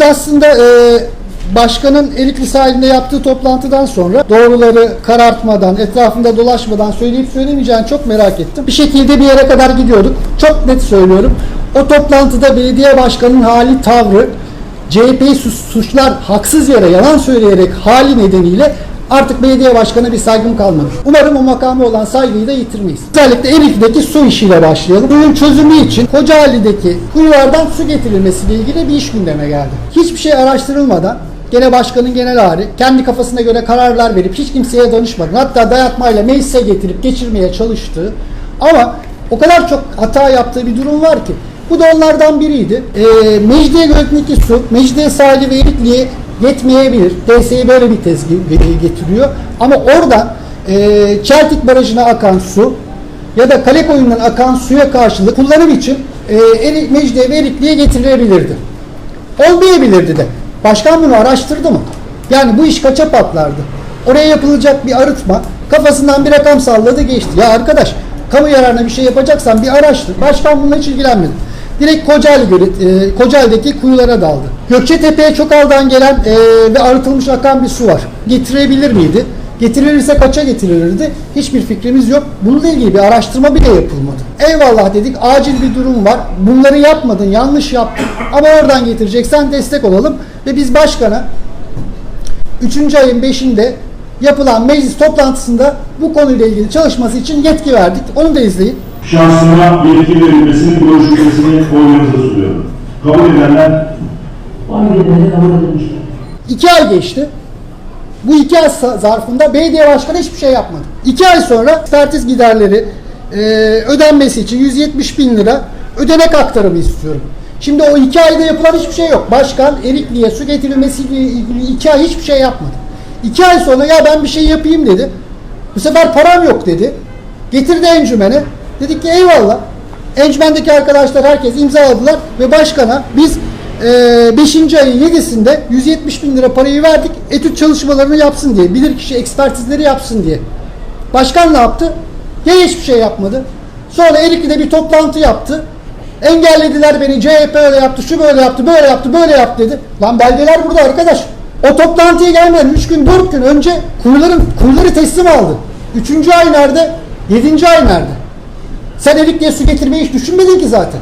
Biz aslında e, başkanın Erikli sahilinde yaptığı toplantıdan sonra doğruları karartmadan, etrafında dolaşmadan söyleyip söylemeyeceğini çok merak ettim. Bir şekilde bir yere kadar gidiyorduk. Çok net söylüyorum. O toplantıda belediye başkanının hali, tavrı, CHP'yi suçlar haksız yere yalan söyleyerek hali nedeniyle artık belediye başkanına bir saygım kalmadı. Umarım o makama olan saygıyı da yitirmeyiz. Özellikle Erikli'deki su işiyle başlayalım. Suyun çözümü için Kocaeli'deki kuyulardan su getirilmesiyle ilgili bir iş gündeme geldi. Hiçbir şey araştırılmadan Gene başkanın genel hali kendi kafasına göre kararlar verip hiç kimseye danışmadan hatta dayatmayla meclise getirip geçirmeye çalıştığı ama o kadar çok hata yaptığı bir durum var ki bu da onlardan biriydi. E, Mecidiye Gökniki su, Mecidiye sahili ve Erikli'ye yetmeyebilir. DSİ böyle bir tez ge- getiriyor. Ama oradan e, Çeltik Barajı'na akan su ya da kale koyundan akan suya karşılık kullanım için e, Mecidiye ve Erikli'ye getirilebilirdi. Olmayabilirdi de. Başkan bunu araştırdı mı? Yani bu iş kaça patlardı? Oraya yapılacak bir arıtma kafasından bir rakam salladı geçti. Ya arkadaş kamu yararına bir şey yapacaksan bir araştır. Başkan bununla hiç ilgilenmedi. Direkt Kocaeli, e, Kocaeli'deki kuyulara daldı. Gökçetepe'ye Çokal'dan gelen e, ve arıtılmış akan bir su var. Getirebilir miydi? Getirilirse kaça getirilirdi? Hiçbir fikrimiz yok. Bununla ilgili bir araştırma bile yapılmadı. Eyvallah dedik acil bir durum var. Bunları yapmadın, yanlış yaptın. Ama oradan getireceksen destek olalım. Ve biz başkana 3. ayın 5'inde yapılan meclis toplantısında bu konuyla ilgili çalışması için yetki verdik. Onu da izleyin. Şahsıma yetki verilmesinin görüşülmesini oylarınıza sunuyorum. Kabul edenler, Oy verilmedi kabul edilmiştir. 2 ay geçti. Bu iki ay zarfında belediye başkanı hiçbir şey yapmadı. 2 ay sonra ekspertiz giderleri e, ödenmesi için 170 bin lira ödenek aktarımı istiyorum. Şimdi o iki ayda yapılan hiçbir şey yok. Başkan Erikli'ye su getirilmesiyle ilgili iki ay hiçbir şey yapmadı. İki ay sonra ya ben bir şey yapayım dedi. Bu sefer param yok dedi. Getirdi encümene. Dedik ki eyvallah. Encümendeki arkadaşlar herkes imzaladılar ve başkana biz 5. ayın 7'sinde 170 bin lira parayı verdik etüt çalışmalarını yapsın diye. Bilirkişi ekspertizleri yapsın diye. Başkan ne yaptı? Ya hiçbir şey yapmadı. Sonra Erikli'de bir toplantı yaptı. Engellediler beni. CHP öyle yaptı, şu böyle yaptı, böyle yaptı, böyle yaptı dedi. Lan belgeler burada arkadaş. O toplantıya gelmeden 3 gün 4 gün önce kuyuların kuyuları teslim aldı. 3. ay nerede? 7. ay nerede? Sen Erikli'ye su getirmeyi hiç düşünmedin ki zaten.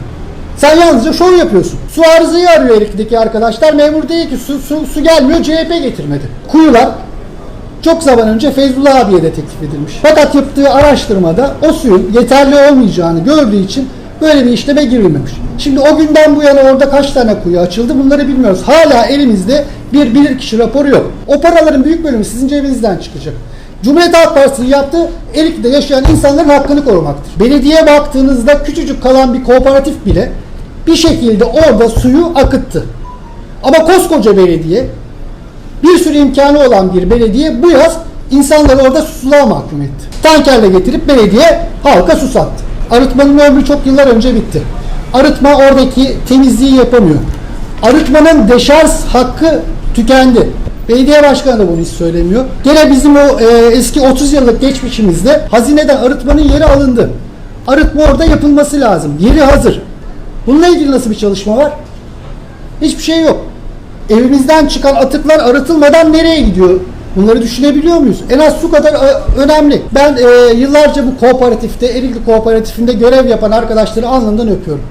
Sen yalnızca şov yapıyorsun. Su arızayı arıyor Erikli'deki arkadaşlar. Memur değil ki su, su, su gelmiyor CHP getirmedi. Kuyular çok zaman önce Feyzullah abiye de teklif edilmiş. Fakat yaptığı araştırmada o suyun yeterli olmayacağını gördüğü için böyle bir işleme girilmemiş. Şimdi o günden bu yana orada kaç tane kuyu açıldı bunları bilmiyoruz. Hala elimizde bir bilirkişi raporu yok. O paraların büyük bölümü sizin cebinizden çıkacak. Cumhuriyet Halk Partisi'nin yaptığı Erikli'de yaşayan insanların hakkını korumaktır. Belediye baktığınızda küçücük kalan bir kooperatif bile bir şekilde orada suyu akıttı. Ama koskoca belediye bir sürü imkanı olan bir belediye bu yaz insanları orada susuzluğa mahkum etti. Tankerle getirip belediye halka su sattı. Arıtmanın ömrü çok yıllar önce bitti. Arıtma oradaki temizliği yapamıyor. Arıtmanın deşarj hakkı tükendi. Belediye başkanı da bunu hiç söylemiyor. Gene bizim o e, eski 30 yıllık geçmişimizde hazineden arıtmanın yeri alındı. Arıtma orada yapılması lazım. Yeri hazır. Bununla ilgili nasıl bir çalışma var? Hiçbir şey yok. Evimizden çıkan atıklar arıtılmadan nereye gidiyor? Bunları düşünebiliyor muyuz? En az su kadar e, önemli. Ben e, yıllarca bu kooperatifte, Erikli Kooperatifinde görev yapan arkadaşları alnından öpüyorum.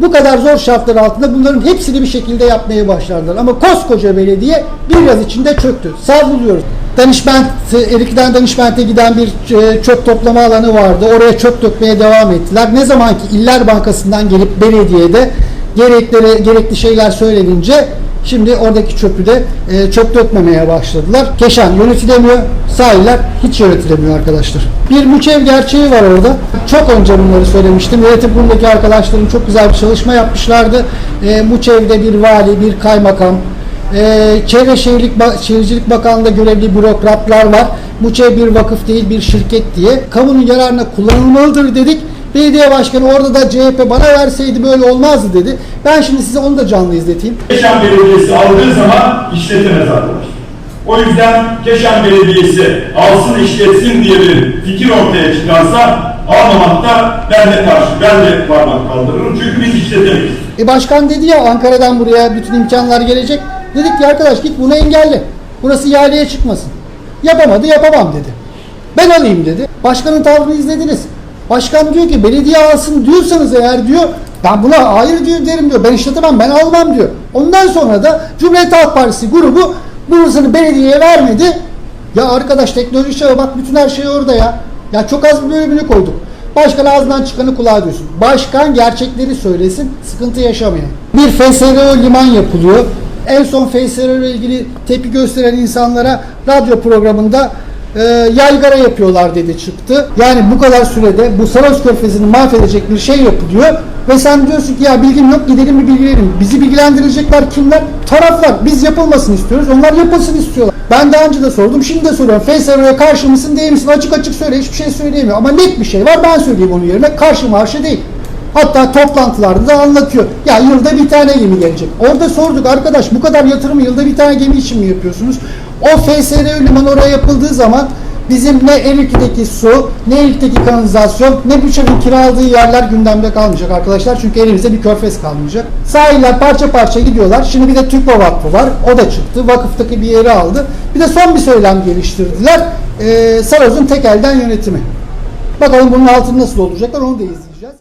Bu kadar zor şartlar altında bunların hepsini bir şekilde yapmaya başlarlar. Ama koskoca belediye bir yaz içinde çöktü. Savruluyoruz. Danışment, Erikli'den Danışment'e giden bir e, çöp toplama alanı vardı. Oraya çöp dökmeye devam ettiler. Ne zaman ki İller Bankası'ndan gelip belediyede gerekleri, gerekli şeyler söylenince şimdi oradaki çöpü de e, çöp dökmemeye başladılar. Keşan yönetilemiyor, sahiller hiç yönetilemiyor arkadaşlar. Bir müçev gerçeği var orada. Çok önce bunları söylemiştim. Yönetim kurulundaki arkadaşlarım çok güzel bir çalışma yapmışlardı. E, Muçev'de bir vali, bir kaymakam, e, Çevre Şehirlik, Şehircilik Bakanlığı'nda görevli bürokratlar var. Muçev bir vakıf değil bir şirket diye. Kamunun yararına kullanılmalıdır dedik. Belediye başkanı orada da CHP bana verseydi böyle olmazdı dedi. Ben şimdi size onu da canlı izleteyim. Keşan Belediyesi aldığı zaman işletemez arkadaşlar. O yüzden Keşan Belediyesi alsın işletsin diye bir fikir ortaya çıkarsa almamakta ben de karşı, ben de parmak kaldırırım. Çünkü biz işletemeyiz. E başkan dedi ya Ankara'dan buraya bütün imkanlar gelecek. Dedik ki arkadaş git bunu engelle. Burası ihaleye çıkmasın. Yapamadı yapamam dedi. Ben alayım dedi. Başkanın tavrını izlediniz. Başkan diyor ki belediye alsın diyorsanız eğer diyor ben buna hayır diyor derim diyor. Ben işletemem ben almam diyor. Ondan sonra da Cumhuriyet Halk Partisi grubu burasını belediyeye vermedi. Ya arkadaş teknoloji çağı bak bütün her şey orada ya. Ya çok az bir bölümünü koyduk. Başkan ağzından çıkanı kulağa diyorsun. Başkan gerçekleri söylesin, sıkıntı yaşamayın. Bir FSRO liman yapılıyor. En son FSRO ile ilgili tepki gösteren insanlara radyo programında e, yaygara yapıyorlar dedi çıktı. Yani bu kadar sürede bu Saros Körfezi'ni mahvedecek bir şey yapılıyor. Ve sen diyorsun ki ya bilgim yok gidelim bir bilgilenelim. Bizi bilgilendirecekler kimler? Taraflar. Biz yapılmasını istiyoruz. Onlar yapılsın istiyorlar. Ben daha önce de sordum. Şimdi de soruyorum. FSRO'ya karşı mısın değil misin? Açık açık söyle. Hiçbir şey söyleyemiyor. Ama net bir şey var. Ben söyleyeyim onun yerine. Karşı marşı değil. Hatta toplantılarda da anlatıyor. Ya yılda bir tane gemi gelecek. Orada sorduk arkadaş bu kadar yatırımı yılda bir tane gemi için mi yapıyorsunuz? O FSR liman oraya yapıldığı zaman bizim ne Erikli'deki su, ne Erikli'deki kanalizasyon, ne Büşer'in kiraladığı yerler gündemde kalmayacak arkadaşlar. Çünkü elimizde bir körfez kalmayacak. Sahiller parça parça gidiyorlar. Şimdi bir de TÜKVA Vakfı var. O da çıktı. Vakıftaki bir yeri aldı. Bir de son bir söylem geliştirdiler. Ee, Saroz'un tek elden yönetimi. Bakalım bunun altını nasıl olacaklar onu da izleyeceğiz.